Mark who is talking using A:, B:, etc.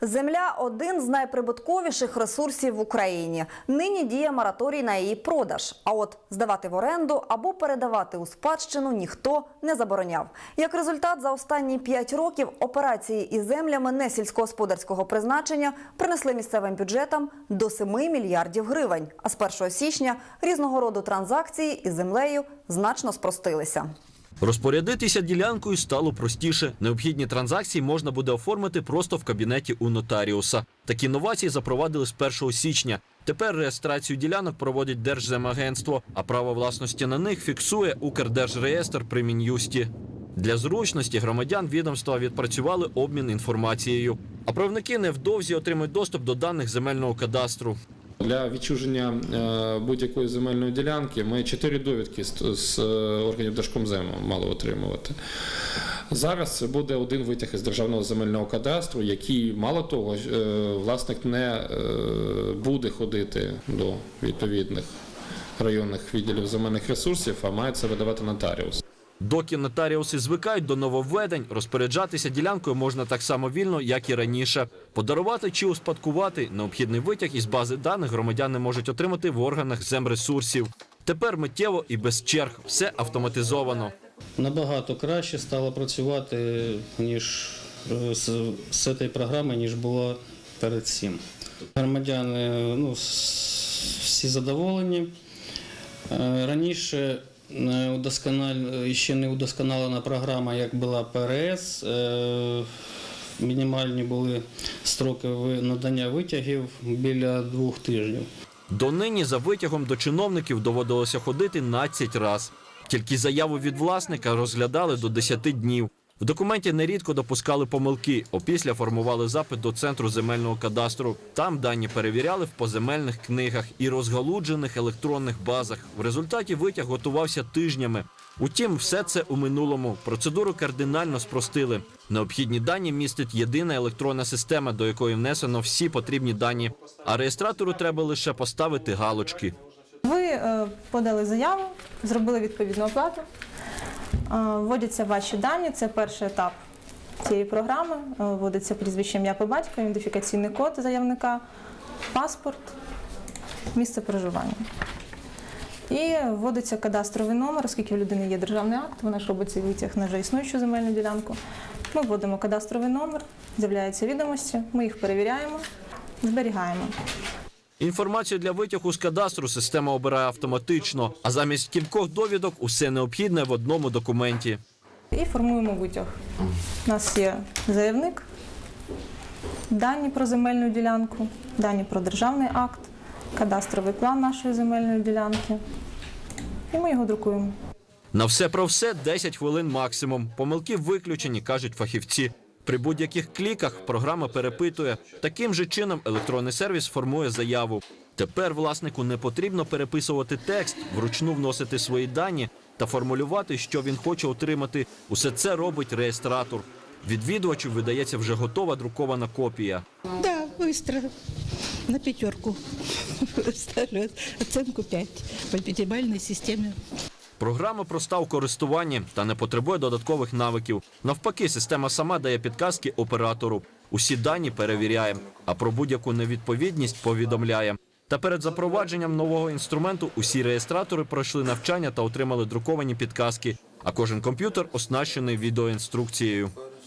A: Земля один з найприбутковіших ресурсів в Україні. Нині діє мораторій на її продаж. А от здавати в оренду або передавати у спадщину ніхто не забороняв. Як результат, за останні п'ять років операції із землями не сільськогосподарського призначення принесли місцевим бюджетам до 7 мільярдів гривень. А з 1 січня різного роду транзакції із землею значно спростилися.
B: Розпорядитися ділянкою стало простіше. Необхідні транзакції можна буде оформити просто в кабінеті у нотаріуса. Такі новації запровадили з 1 січня. Тепер реєстрацію ділянок проводить Держземагентство, а право власності на них фіксує Укрдержреєстр при Мін'юсті. Для зручності громадян відомства відпрацювали обмін інформацією. А правники невдовзі отримають доступ до даних земельного кадастру.
C: Для відчуження е, будь-якої земельної ділянки ми чотири довідки з, е, органів Держкомзему мали отримувати. Зараз це буде один витяг із державного земельного кадастру, який, мало того, е, власник не буде ходити до відповідних районних відділів земельних ресурсів, а має це видавати нотаріус.
B: Доки нотаріуси звикають до нововведень, розпоряджатися ділянкою можна так само вільно, як і раніше. Подарувати чи успадкувати необхідний витяг із бази даних громадяни можуть отримати в органах земресурсів. Тепер миттєво і без черг все автоматизовано.
D: Набагато краще стало працювати ніж е, з, з цієї програми, ніж було перед цим. Громадяни ну, всі задоволені. Е, Раніше удоскональ... ще не удосконалена програма, як була ПРС. Е, Мінімальні були строки надання витягів біля двох тижнів.
B: Донині за витягом до чиновників доводилося ходити 12 раз. Тільки заяву від власника розглядали до 10 днів. В документі нерідко допускали помилки, опісля формували запит до центру земельного кадастру. Там дані перевіряли в поземельних книгах і розгалуджених електронних базах. В результаті витяг готувався тижнями. Утім, все це у минулому. Процедуру кардинально спростили. Необхідні дані містить єдина електронна система, до якої внесено всі потрібні дані. А реєстратору треба лише поставити галочки.
E: Ви е, подали заяву, зробили відповідну оплату, вводяться ваші дані. Це перший етап цієї програми. Е, Вводиться прізвище ім'я по батькові, ідентифікаційний код заявника, паспорт, місце проживання. І вводиться кадастровий номер, оскільки в людини є державний акт, вона ж робить цей витяг на вже існуючу земельну ділянку. Ми вводимо кадастровий номер, з'являються відомості, ми їх перевіряємо, зберігаємо.
B: Інформацію для витягу з кадастру система обирає автоматично, а замість кількох довідок усе необхідне в одному документі.
E: і формуємо витяг. У нас є заявник, дані про земельну ділянку, дані про державний акт, кадастровий план нашої земельної ділянки. І ми його друкуємо.
B: На все про все 10 хвилин максимум. Помилки виключені, кажуть фахівці. При будь-яких кліках програма перепитує. Таким же чином електронний сервіс формує заяву. Тепер власнику не потрібно переписувати текст, вручну вносити свої дані та формулювати, що він хоче отримати. Усе це робить реєстратор. Відвідувачу видається вже готова друкована копія.
F: Да, быстро. На пятерку. Ставлю оценку 5 по пятибалльной системе.
B: Програма проста у користуванні та не потребує додаткових навиків. Навпаки, система сама дає підказки оператору. Усі дані перевіряє, а про будь-яку невідповідність повідомляє. Та перед запровадженням нового інструменту усі реєстратори пройшли навчання та отримали друковані підказки. А кожен комп'ютер оснащений відеоінструкцією.